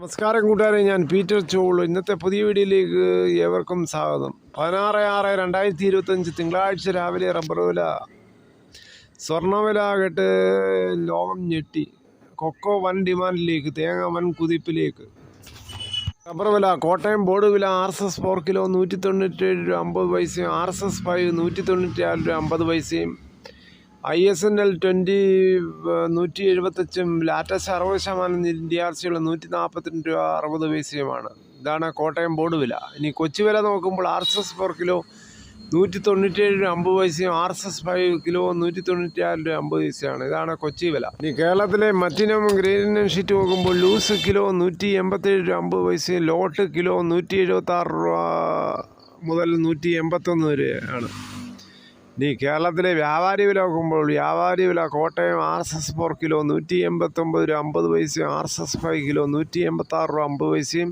നമസ്കാരം കൂട്ടുകാരെ ഞാൻ പീറ്റർ ചോളു. ഇന്നത്തെ പുതിയ വീഡിയോയിലേക്ക് ഏവർക്കും സ്വാഗതം. പതിനാറ് ആറ് രണ്ടായിരത്തി ഇരുപത്തഞ്ച് തിങ്കളാഴ്ച രാവിലെ റബ്ബർ വില സ്വർണവില ആകട്ടെ ലോകം ഞെട്ടി. കൊക്കോ വൻ ഡിമാൻഡിലേക്ക് തേങ്ങ വൻ കുതിപ്പിലേക്ക്. റബ്ബർ വില കോട്ടയം ബോർഡ് വില R S S four kilo നൂറ്റി തൊണ്ണൂറ്റേഴ് രൂപ അമ്പത് പൈസയും ആർ എസ് എസ് ഫൈവ് നൂറ്റി തൊണ്ണൂറ്റിയാറ് രൂപ അമ്പത് പൈസയും. I S N L twenty നൂറ്റി എഴുപത്തഞ്ചും ലാറ്റസ്റ്റ് അറുപത് ശതമാനം ഡി ആർ സിയുള്ള നൂറ്റി നാൽപ്പത്തിരണ്ട് രൂപ അറുപത് പൈസയുമാണ്. ഇതാണ് കോട്ടയം ബോർഡ് വില. ഇനി കൊച്ചി വില നോക്കുമ്പോൾ R S S four kilo നൂറ്റി തൊണ്ണൂറ്റേഴ് രൂപ അമ്പത് പൈസയും R S S five kilo നൂറ്റി തൊണ്ണൂറ്റിയാറ് രൂപ അമ്പത് പൈസയാണ്. ഇതാണ് കൊച്ചി വില. ഇനി കേരളത്തിലെ മറ്റിനും ഗ്രീനും ഷീറ്റ് നോക്കുമ്പോൾ ലൂസ് കിലോ നൂറ്റി എൺപത്തേഴ് രൂപ അമ്പത് പൈസയും ലോട്ട് കിലോ നൂറ്റി എഴുപത്താറ് രൂപ മുതൽ നൂറ്റി എൺപത്തൊന്ന് വരെയാണ് ഇനി കേരളത്തിലെ വ്യാപാരി വില നോക്കുമ്പോൾ വ്യാപാരി വില Kottayam R S S four kilo നൂറ്റി എൺപത്തൊമ്പത് രൂപ അമ്പത് പൈസയും R S S five kilo നൂറ്റി എൺപത്താറ് രൂപ അമ്പത് പൈസയും.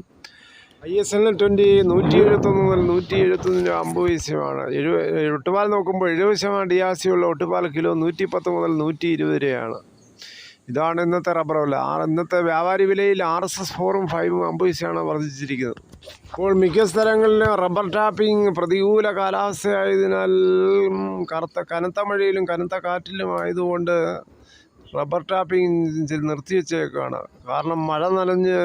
ഐ എസ് എൽ ട്വന്റി നൂറ്റി എഴുപത്തൊന്ന് മുതൽ നൂറ്റി എഴുപത്തൊന്ന് രൂപ അമ്പത് പൈസയുമാണ്. എഴുപത് ഒട്ടുപാൽ നോക്കുമ്പോൾ എഴുപത് ശതമാനം ഡി ആർ സി ഉള്ള ഒട്ടുപാൽ കിലോ നൂറ്റി പത്ത് മുതൽ നൂറ്റി ഇരുപത് രൂപയാണ്. ഇതാണ് ഇന്നത്തെ റബ്ബർ വില ഇന്നത്തെ വ്യാപാരി വിലയിൽ ആർ എസ് എസ് ഫോറും ഫൈവും അമ്പത് പൈസയാണ് വർദ്ധിച്ചിരിക്കുന്നത്. ഇപ്പോൾ മിക്ക സ്ഥലങ്ങളിലും റബ്ബർ ടാപ്പിംഗ് പ്രതികൂല കാലാവസ്ഥയായതിനാൽ കറുത്ത കനത്ത മഴയിലും കനത്ത കാറ്റിലും ആയതുകൊണ്ട് റബ്ബർ ടാപ്പിംഗ് നിർത്തിവെച്ചേക്കാണ് കാരണം മഴ നനഞ്ഞ്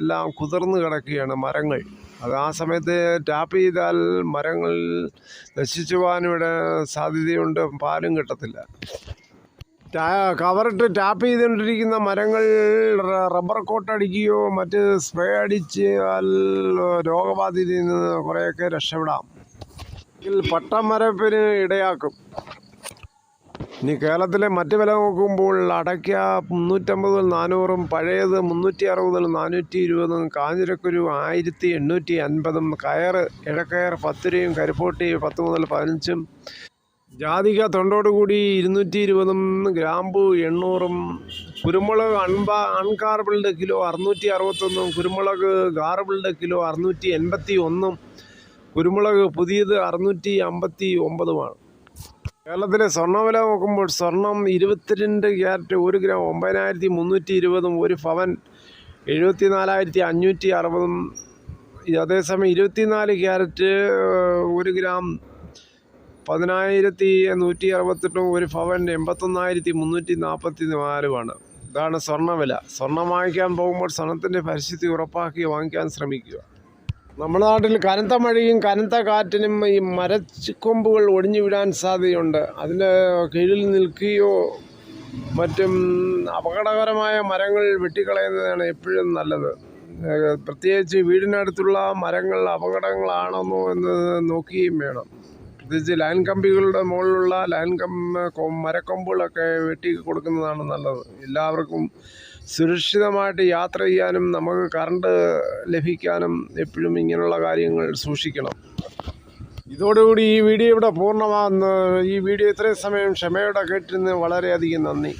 എല്ലാം കുതിർന്ന് കിടക്കുകയാണ് മരങ്ങൾ. അത് ആ സമയത്ത് ടാപ്പ് ചെയ്താൽ മരങ്ങൾ നശിച്ചു പോകാനിവിടെ സാധ്യതയുണ്ട്. പാലും കിട്ടത്തില്ല. കവറിട്ട് ടാപ്പ് ചെയ്തുകൊണ്ടിരിക്കുന്ന മരങ്ങൾ റബ്ബർ കോട്ട് അടിക്കുകയോ മറ്റ് സ്പ്രേ അടിച്ച് രോഗബാധിതയിൽ നിന്ന് കുറേയൊക്കെ രക്ഷപ്പെടാം. പട്ടമരപ്പിന് ഇടയാക്കും. ഇനി കേരളത്തിലെ മറ്റ് വില നോക്കുമ്പോൾ അടയ്ക്ക മുന്നൂറ്റമ്പത് നാനൂറും പഴയത് മുന്നൂറ്റി അറുപത് നാനൂറ്റി ഇരുപതും കാഞ്ഞിരക്കുരു ആയിരത്തി എണ്ണൂറ്റി അൻപതും കയർ ഇഴക്കയർ പത്ത് കരിപ്പോട്ടി പത്ത് മുതൽ പതിനഞ്ചും ജാതിക തൊണ്ടോടുകൂടി ഇരുന്നൂറ്റി ഇരുപതും ഗ്രാമ്പു എണ്ണൂറും കുരുമുളക് അൺബാ അൺകാർബിൾഡ് കിലോ അറുന്നൂറ്റി അറുപത്തൊന്നും കുരുമുളക് ഗാർബിൾഡ് കിലോ അറുന്നൂറ്റി എൺപത്തി ഒന്നും കുരുമുളക് പുതിയത് അറുന്നൂറ്റി അമ്പത്തി ഒമ്പതുമാണ് കേരളത്തിലെ സ്വർണവില നോക്കുമ്പോൾ സ്വർണം ഇരുപത്തിരണ്ട് ക്യാരറ്റ് ഒരു ഗ്രാം ഒമ്പതിനായിരത്തി മുന്നൂറ്റി ഇരുപതും ഒരു പവൻ എഴുപത്തി നാലായിരത്തി അഞ്ഞൂറ്റി അറുപതും അതേസമയം ഇരുപത്തിനാല് ക്യാരറ്റ് ഒരു ഗ്രാം പതിനായിരത്തി നൂറ്റി അറുപത്തെട്ടും ഒരു ഭവൻ എൺപത്തൊന്നായിരത്തി മുന്നൂറ്റി നാൽപ്പത്തി നാലുമാണ് ഇതാണ് സ്വർണവില സ്വർണം വാങ്ങിക്കാൻ പോകുമ്പോൾ സ്വർണത്തിന്റെ പരിസ്ഥിതി ഉറപ്പാക്കി വാങ്ങിക്കാൻ ശ്രമിക്കുക. നമ്മുടെ നാട്ടിൽ കനത്ത മഴയും കനത്ത കാറ്റിനും ഈ മരക്കൊമ്പുകൾ ഒടിഞ്ഞു വിടാൻ സാധ്യതയുണ്ട്. അതിന്റെ കീഴിൽ നിൽക്കുകയോ മറ്റും അപകടകരമായ മരങ്ങൾ വെട്ടിക്കളയുന്നതാണ് എപ്പോഴും നല്ലത്. പ്രത്യേകിച്ച് വീടിനടുത്തുള്ള മരങ്ങൾ അപകടങ്ങളാണെന്നോ എന്ന് നോക്കുകയും വേണം. പ്രത്യേകിച്ച് ലൈൻ കമ്പികളുടെ മുകളിലുള്ള ലൈൻ കം മരക്കൊമ്പുകളൊക്കെ വെട്ടി കൊടുക്കുന്നതാണ് നല്ലത്. എല്ലാവർക്കും സുരക്ഷിതമായിട്ട് യാത്ര ചെയ്യാനും നമുക്ക് കറണ്ട് ലഭിക്കാനും എപ്പോഴും ഇങ്ങനെയുള്ള കാര്യങ്ങൾ സൂക്ഷിക്കണം. ഇതോടുകൂടി ഈ വീഡിയോ ഇവിടെ പൂർണമാകുന്നു ഈ വീഡിയോ ഇത്രയും സമയം ക്ഷമയോടെ കേട്ടിരുന്ന് വളരെയധികം നന്ദി.